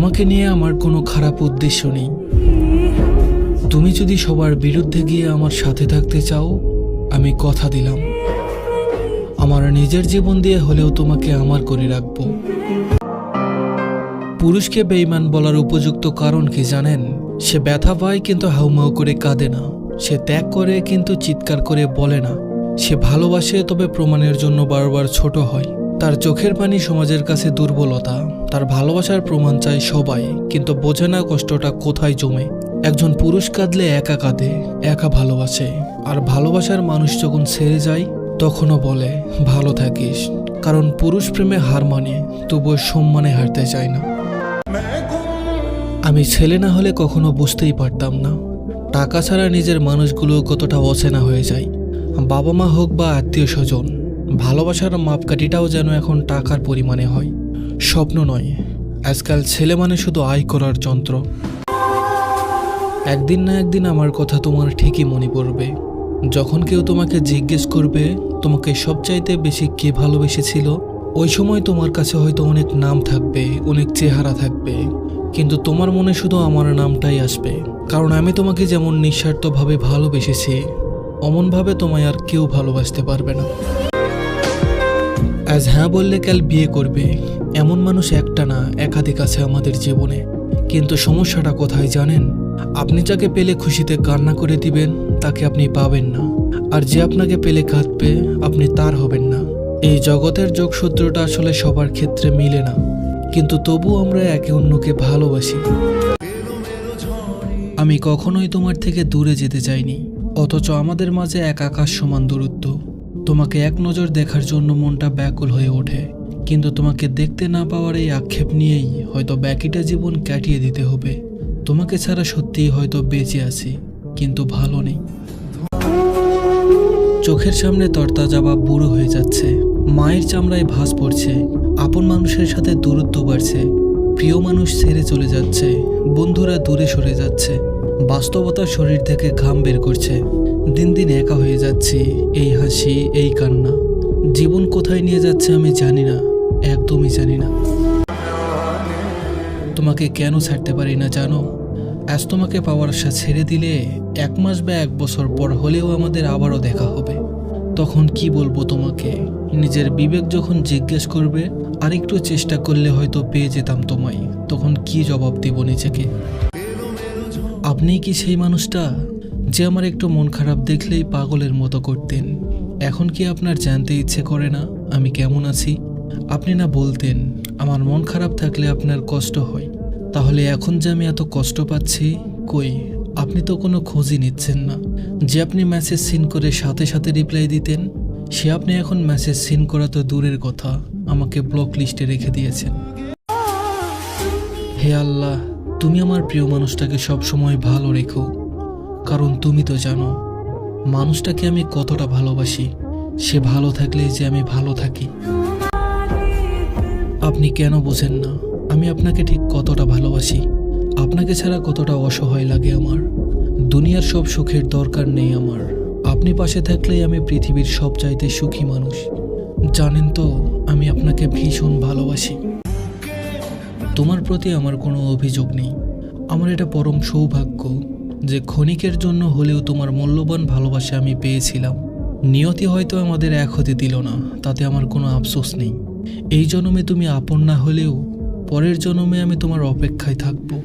তোমাকে নিয়ে আমার কোনো খারাপ উদ্দেশ্য নেই। তুমি যদি সবার বিরুদ্ধে গিয়ে আমার সাথে থাকতে চাও, আমি কথা দিলাম। আমার নিজের জীবন দিয়ে হলেও তোমাকে আমার করে রাখব। পুরুষকে বেইমান বলার উপযুক্ত কারণ কি জানেন? সে ব্যথা পায় কিন্তু হাউমাউ করে কাঁদে না। সে ত্যাগ করে কিন্তু চিৎকার করে বলে না। সে ভালোবাসে তবে প্রমাণের জন্য বারবার ছোট হয়। তার চোখের পানি সমাজের কাছে দুর্বলতা, তার ভালোবাসার প্রমাণ চায় সবাই, কিন্তু বোঝে না কষ্টটা কোথায় জমে। একজন পুরুষ কাঁদলে একা কাঁদে, একা ভালোবাসে। আর ভালোবাসার মানুষ যখন ছেড়ে যায়, তখনও বলে, ভালো থাকিস। কারণ পুরুষ প্রেমে হার মানে তবুও সম্মানে হারতে চায় না। আমি ছেলে না হলে কখনো বুঝতেই পারতাম না। টাকা ছাড়া নিজের মানুষগুলো কতটা অচেনা হয়ে যায়। বাবা মা হোক বা আত্মীয় স্বজন ভালোবাসার মাপকাঠিটাও যেন এখন টাকার পরিমাণে হয়। স্বপ্ন নয়, আজকাল ছেলে মানে শুধু আয় করার যন্ত্র। একদিন না একদিন আমার কথা তোমার ঠিকই মনে পড়বে। যখন কেউ তোমাকে জিজ্ঞেস করবে, তোমাকে সবচাইতে বেশি কে ভালোবেসেছিল, ওই সময় তোমার কাছে হয়তো অনেক নাম থাকবে, অনেক চেহারা থাকবে। কিন্তু তোমার মনে শুধু আমার নামটাই আসবে। কারণ আমি তোমাকে যেমন নিঃস্বার্থভাবে ভালোবেসেছি, অমনভাবে তোমায় আর কেউ ভালোবাসতে পারবে না। আজ হ্যাঁ বললে কাল বিয়ে করবে। এমন মানুষ একটা না, একাধিক আছে আমাদের জীবনে। কিন্তু সমস্যাটা কোথায় জানেন? আপনি যাকে পেলে খুশিতে কান্না করে দিবেন, তাকে আপনি পাবেন না। আর যে আপনাকে পেলে কাঁদবে, আপনি তার হবেন না। এই জগতের যোগসূত্রটা আসলে সবার ক্ষেত্রে মিলে না। কিন্তু তবু আমরা একে অন্যকে ভালোবাসি। আমি কখনোই তোমার থেকে দূরে যেতে চাইনি। অথচ আমাদের মাঝে এক আকাশ সমান দূরত্ব। তোমাকে এক নজর দেখার জন্য মনটা ব্যাকুল হয়ে ওঠে। কিন্তু তোমাকে দেখতে না পাওয়ার এই আক্ষেপ নিয়েই হয়তো বাকিটা জীবন কাটিয়ে দিতে হবে। তোমাকে ছাড়া সত্যিই হয়তো বেঁচে আছি, কিন্তু ভালো নেই। চোখের সামনে তরতাজা বা বুড়ো হয়ে যাচ্ছে। মায়ের চামড়ায় ভাঁজ পড়ছে। আপন মানুষের সাথে দূরত্ব বাড়ছে। প্রিয় মানুষ ছেড়ে চলে যাচ্ছে। বন্ধুরা দূরে সরে যাচ্ছে। বাস্তবতা শরীর থেকে ঘাম বের করছে। দিন দিন একা হয়ে যাচ্ছি, এই হাসি, এই কান্না। জীবন কোথায় নিয়ে যাচ্ছে আমি জানি না, একদমই জানি না। তোমাকে কেন ছাড়তে পারি না জানো? আজ তোমাকে পাওয়ার আশা ছেড়ে দিলে এক মাস বা এক বছর পর হলেও আমাদের আবারও দেখা হবে। তখন কি বলব তোমাকে? নিজের বিবেক যখন জিজ্ঞেস করবে, আরেকটু চেষ্টা করলে হয়তো পেয়ে যেতাম তোমায়। তখন কি জবাব দিব নিজেকে? আপনি কি সেই মানুষটা? যে আমার একটু মন খারাপ দেখলেই পাগলের মতো করতেন। এখন কি আপনার জানতে ইচ্ছে করে না? আমি কেমন আছি? আপনি না বলতেন, আমার মন খারাপ থাকলে আপনার কষ্ট হয়। তাহলে এখন যে আমি এত কষ্ট পাচ্ছি, কই? আপনি তো কোনো খোঁজই নিচ্ছেন না। যে আপনি মেসেজ সিন করে সাথে সাথে রিপ্লাই দিতেন, সে আপনি এখন মেসেজ সিন করা তো দূরের কথা। আমাকে ব্লক লিস্টে রেখে দিয়েছেন। হে আল্লাহ, তুমি আমার প্রিয় মানুষটাকে সবসময় ভালো রেখো। কারণ তুমি তো জানো, মানুষটাকে আমি কতটা ভালোবাসি, সে ভালো থাকলে যে আমি ভালো থাকি। আপনি কেন বোঝেন না, আমি আপনাকে ঠিক কতটা ভালোবাসি। আপনাকে ছাড়া কতটা অসহায় লাগে আমার। দুনিয়ার সব সুখের দরকার নেই আমার। আপনি পাশে থাকলেই আমি পৃথিবীর সব চাইতে সুখী মানুষ। জানেন তো, আমি আপনাকে ভীষণ ভালোবাসি। তোমার প্রতি আমার কোনো অভিযোগ নেই। আমার এটা পরম সৌভাগ্য। যে ক্ষণিকের জন্য হলেও তোমার মূল্যবান ভালোবাসা আমি পেয়েছিলাম। নিয়তি হয়তো আমাদের এক হতে দিল না, তাতে আমার কোনো আফসোস নেই। এই জন্মে তুমি আপন না হলেও পরের জন্মে আমি তোমার অপেক্ষায় থাকব।